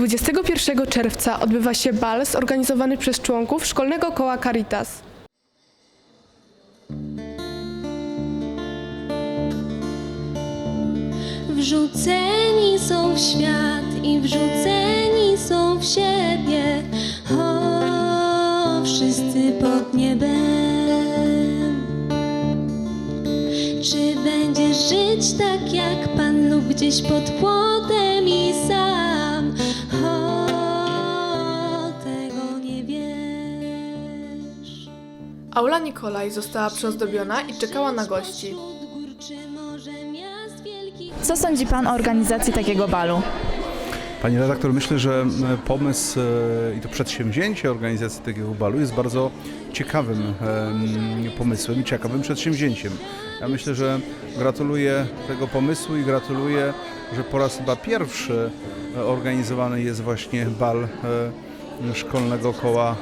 21 czerwca odbywa się bal zorganizowany przez członków Szkolnego Koła Caritas. Wrzuceni są w świat i wrzuceni są w siebie. O, wszyscy pod niebem. Czy będziesz żyć tak jak Pan lub gdzieś pod płotem Aula Nikolaj została przyozdobiona i czekała na gości. Co sądzi Pan o organizacji takiego balu? Pani redaktor, myślę, że e, pomysł e, i to przedsięwzięcie organizacji takiego balu jest bardzo ciekawym em, pomysłem i ciekawym przedsięwzięciem. Ja myślę, że gratuluję tego pomysłu i gratuluję, że po raz chyba pierwszy e, organizowany jest właśnie bal szkolnego koła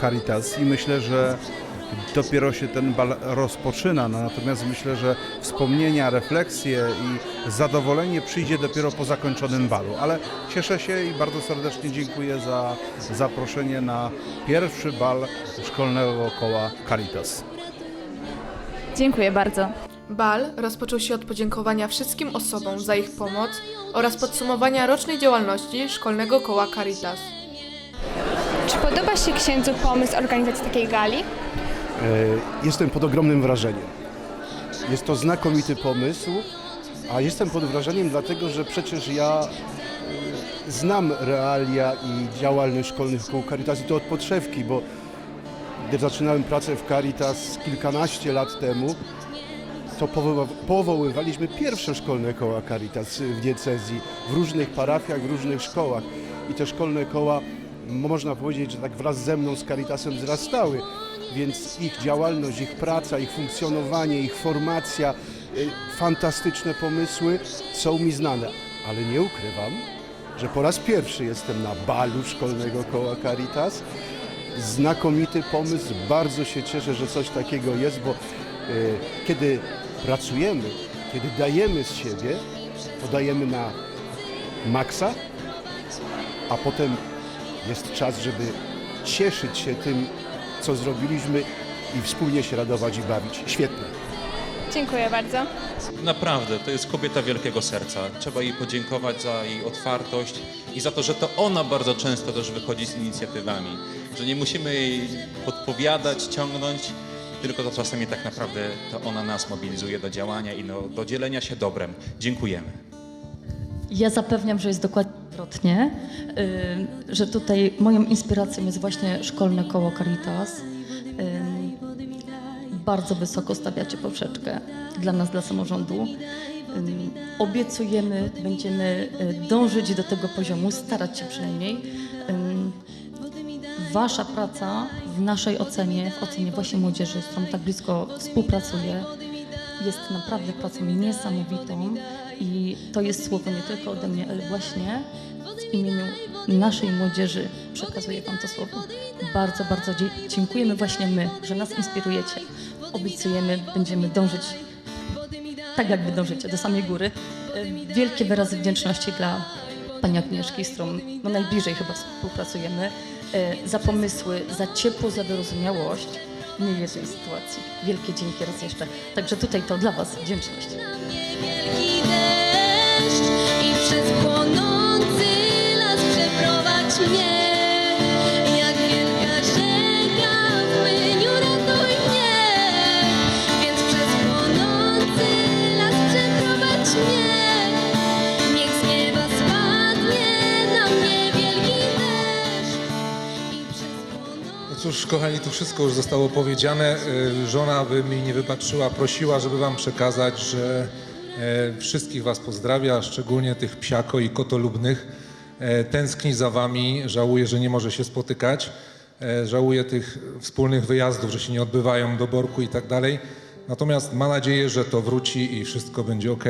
Caritas i myślę, że dopiero się ten bal rozpoczyna, no, natomiast myślę, że wspomnienia, refleksje i zadowolenie przyjdzie dopiero po zakończonym balu. Ale cieszę się i bardzo serdecznie dziękuję za zaproszenie na pierwszy bal szkolnego koła Caritas. Dziękuję bardzo. Bal rozpoczął się od podziękowania wszystkim osobom za ich pomoc oraz podsumowania rocznej działalności Szkolnego Koła Caritas. Czy podoba się księdzu pomysł organizacji takiej gali? E, Jestem pod ogromnym wrażeniem. Jest to znakomity pomysł, a jestem pod wrażeniem dlatego, że przecież ja e, znam realia i działalność szkolnych kół Caritas i to od podszewki, bo gdy zaczynałem pracę w Caritas kilkanaście lat temu, to powoływaliśmy pierwsze szkolne koła Caritas w diecezji, w różnych parafiach, w różnych szkołach. I te szkolne koła, można powiedzieć, że tak wraz ze mną z Caritasem wzrastały, więc ich działalność, ich praca, ich funkcjonowanie, ich formacja, y, fantastyczne pomysły są mi znane. Ale nie ukrywam, że po raz pierwszy jestem na balu szkolnego koła Caritas znakomity pomysł. Bardzo się cieszę, że coś takiego jest, bo e, kiedy pracujemy, kiedy dajemy z siebie, to dajemy na maksa, a potem jest czas, żeby cieszyć się tym, co zrobiliśmy i wspólnie się radować i bawić. Świetne. Dziękuję bardzo. Naprawdę, to jest kobieta wielkiego serca. Trzeba jej podziękować za jej otwartość i za to, że to ona bardzo często też wychodzi z inicjatywami. Że nie musimy jej podpowiadać, ciągnąć, tylko to czasami tak naprawdę to ona nas mobilizuje do działania i no, do dzielenia się dobrem. Dziękujemy. Ja zapewniam, że jest dokładnie odwrotnie, y, że tutaj moją inspiracją jest właśnie szkolne koło Caritas. Y, Bardzo wysoko stawiacie poprzeczkę dla nas, dla samorządu. Y, Obiecujemy, będziemy dążyć do tego poziomu, starać się przynajmniej. Wasza praca w naszej ocenie, w ocenie właśnie młodzieży, z którą tak blisko współpracuję, jest naprawdę pracą niesamowitą i to jest słowo nie tylko ode mnie, ale właśnie w imieniu naszej młodzieży przekazuję Wam to słowo. Bardzo, bardzo dziękujemy właśnie my, że nas inspirujecie. Obiecujemy, będziemy dążyć tak, jak Wy dążycie, do samej góry. Wielkie wyrazy wdzięczności dla Pani Agnieszki, z którą no, najbliżej chyba współpracujemy, e, za pomysły, za ciepło, za wyrozumiałość w niejednej sytuacji. Wielkie dzięki raz jeszcze. Także tutaj to dla Was wdzięczność. Cóż, kochani, tu wszystko już zostało powiedziane. Y, Żona by mi nie wybaczyła, prosiła, żeby wam przekazać, że e, wszystkich was pozdrawia, szczególnie tych psiako i kotolubnych. E, Tęskni za wami, żałuje, że nie może się spotykać. E, Żałuje tych wspólnych wyjazdów, że się nie odbywają do Borku i tak dalej. Natomiast ma nadzieję, że to wróci i wszystko będzie ok.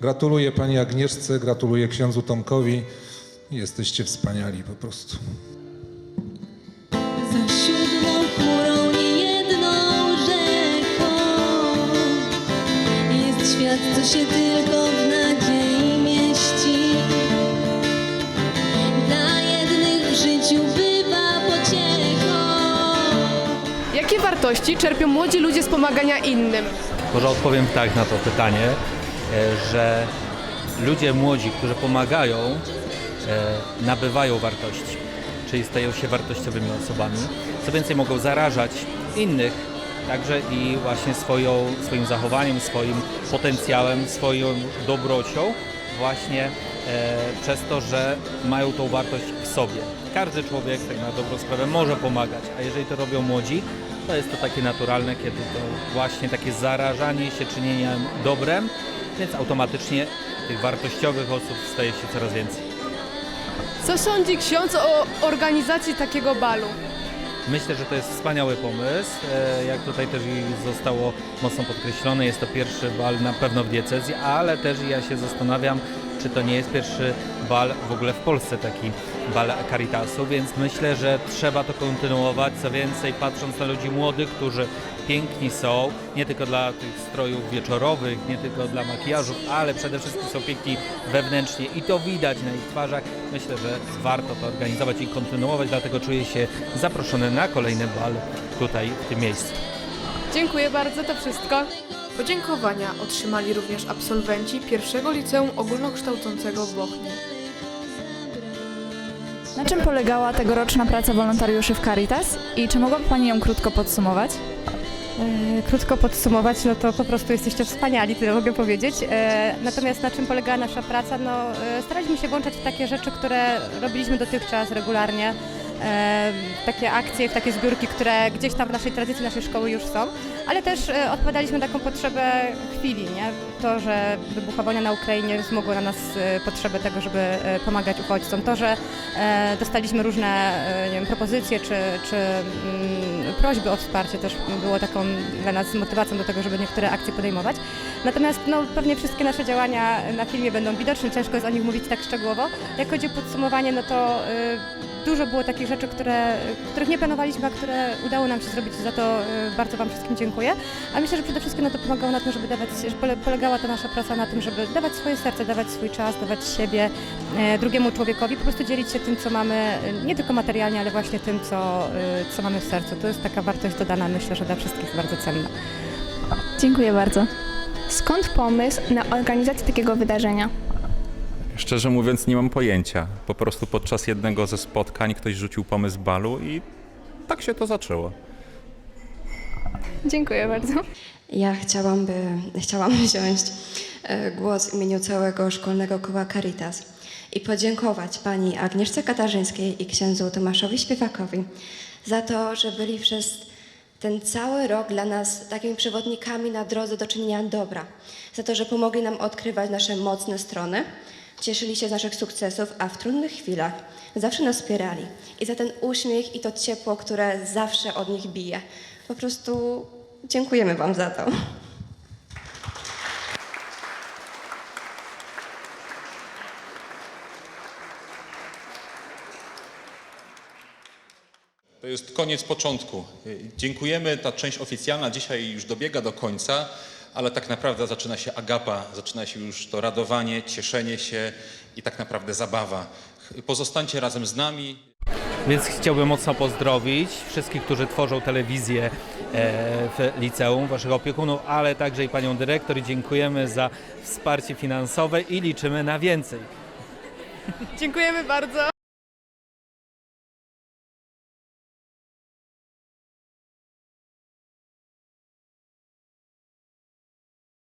Gratuluję pani Agnieszce, gratuluję księdzu Tomkowi. Jesteście wspaniali po prostu. co się tylko w nadziei mieści. Dla jednych w życiu bywa pociechą. Jakie wartości czerpią młodzi ludzie z pomagania innym? Może odpowiem tak na to pytanie, e, że ludzie młodzi, którzy pomagają, e, nabywają wartości, czyli stają się wartościowymi osobami. Co więcej, mogą zarażać innych także i właśnie swoją, swoim zachowaniem, swoim potencjałem, swoją dobrocią, właśnie e, przez to, że mają tą wartość w sobie. Każdy człowiek, tak na dobrą sprawę, może pomagać, a jeżeli to robią młodzi, to jest to takie naturalne, kiedy to właśnie takie zarażanie się czynieniem dobrem, więc automatycznie tych wartościowych osób staje się coraz więcej. Co sądzi ksiądz o organizacji takiego balu? Myślę, że to jest wspaniały pomysł. E, Jak tutaj też zostało mocno podkreślone, jest to pierwszy bal na pewno w diecezji, ale też ja się zastanawiam, czy to nie jest pierwszy bal w ogóle w Polsce taki bal Caritasu, więc myślę, że trzeba to kontynuować. Co więcej, patrząc na ludzi młodych, którzy piękni są, nie tylko dla tych strojów wieczorowych, nie tylko dla makijażów, ale przede wszystkim są piękni wewnętrznie i to widać na ich twarzach. Myślę, że warto to organizować i kontynuować, dlatego czuję się zaproszony na kolejny bal tutaj w tym miejscu. Dziękuję bardzo, to wszystko. Podziękowania otrzymali również absolwenci pierwszego liceum ogólnokształcącego w Bochni. Na czym polegała tegoroczna praca wolontariuszy w Caritas i czy mogłaby Pani ją krótko podsumować? E, Krótko podsumować, no to po prostu jesteście wspaniali, tyle mogę powiedzieć. E, Natomiast na czym polegała nasza praca? No, e, staraliśmy się włączać w takie rzeczy, które robiliśmy dotychczas regularnie. E, Takie akcje, takie zbiórki, które gdzieś tam w naszej tradycji naszej szkoły już są, ale też e, odpowiadaliśmy na taką potrzebę chwili, nie? To, że wybuchła wojna na Ukrainie wzmogło na nas e, potrzebę tego, żeby pomagać uchodźcom. To, że dostaliśmy różne wiem, propozycje czy, czy mm, prośby o wsparcie też było taką dla nas motywacją do tego, żeby niektóre akcje podejmować. Natomiast no, pewnie wszystkie nasze działania na filmie będą widoczne, ciężko jest o nich mówić tak szczegółowo. Jak chodzi o podsumowanie, no to y, dużo było takich rzeczy, które, których nie planowaliśmy, a które udało nam się zrobić. Za to y, bardzo Wam wszystkim dziękuję. A myślę, że przede wszystkim no, to pomagało na tym, żeby dawać, że pole, polegała ta nasza praca na tym, żeby dawać swoje serce, dawać swój czas, dawać siebie e, drugiemu człowiekowi, po prostu dzielić się tym, co mamy, nie tylko materialnie, ale właśnie tym, co, e, co mamy w sercu. To jest taka wartość dodana, myślę, że dla wszystkich bardzo cenna. Dziękuję bardzo. Skąd pomysł na organizację takiego wydarzenia? Szczerze mówiąc, nie mam pojęcia. Po prostu podczas jednego ze spotkań ktoś rzucił pomysł balu i tak się to zaczęło. Dziękuję bardzo. Ja chciałam, by, chciałam wziąć e, głos w imieniu całego szkolnego koła Caritas i podziękować pani Agnieszce Katarzyńskiej i księdzu Tomaszowi Śpiewakowi za to, że byli przez ten cały rok dla nas takimi przewodnikami na drodze do czynienia dobra, za to, że pomogli nam odkrywać nasze mocne strony, cieszyli się z naszych sukcesów, a w trudnych chwilach zawsze nas wspierali i za ten uśmiech i to ciepło, które zawsze od nich bije. Po prostu dziękujemy Wam za to. To jest koniec początku. Dziękujemy, ta część oficjalna dzisiaj już dobiega do końca, ale tak naprawdę zaczyna się agapa, zaczyna się już to radowanie, cieszenie się i tak naprawdę zabawa. Pozostańcie razem z nami. Więc chciałbym mocno pozdrowić wszystkich, którzy tworzą telewizję e, w liceum, waszych opiekunów, ale także i panią dyrektor i dziękujemy za wsparcie finansowe i liczymy na więcej. Dziękujemy bardzo.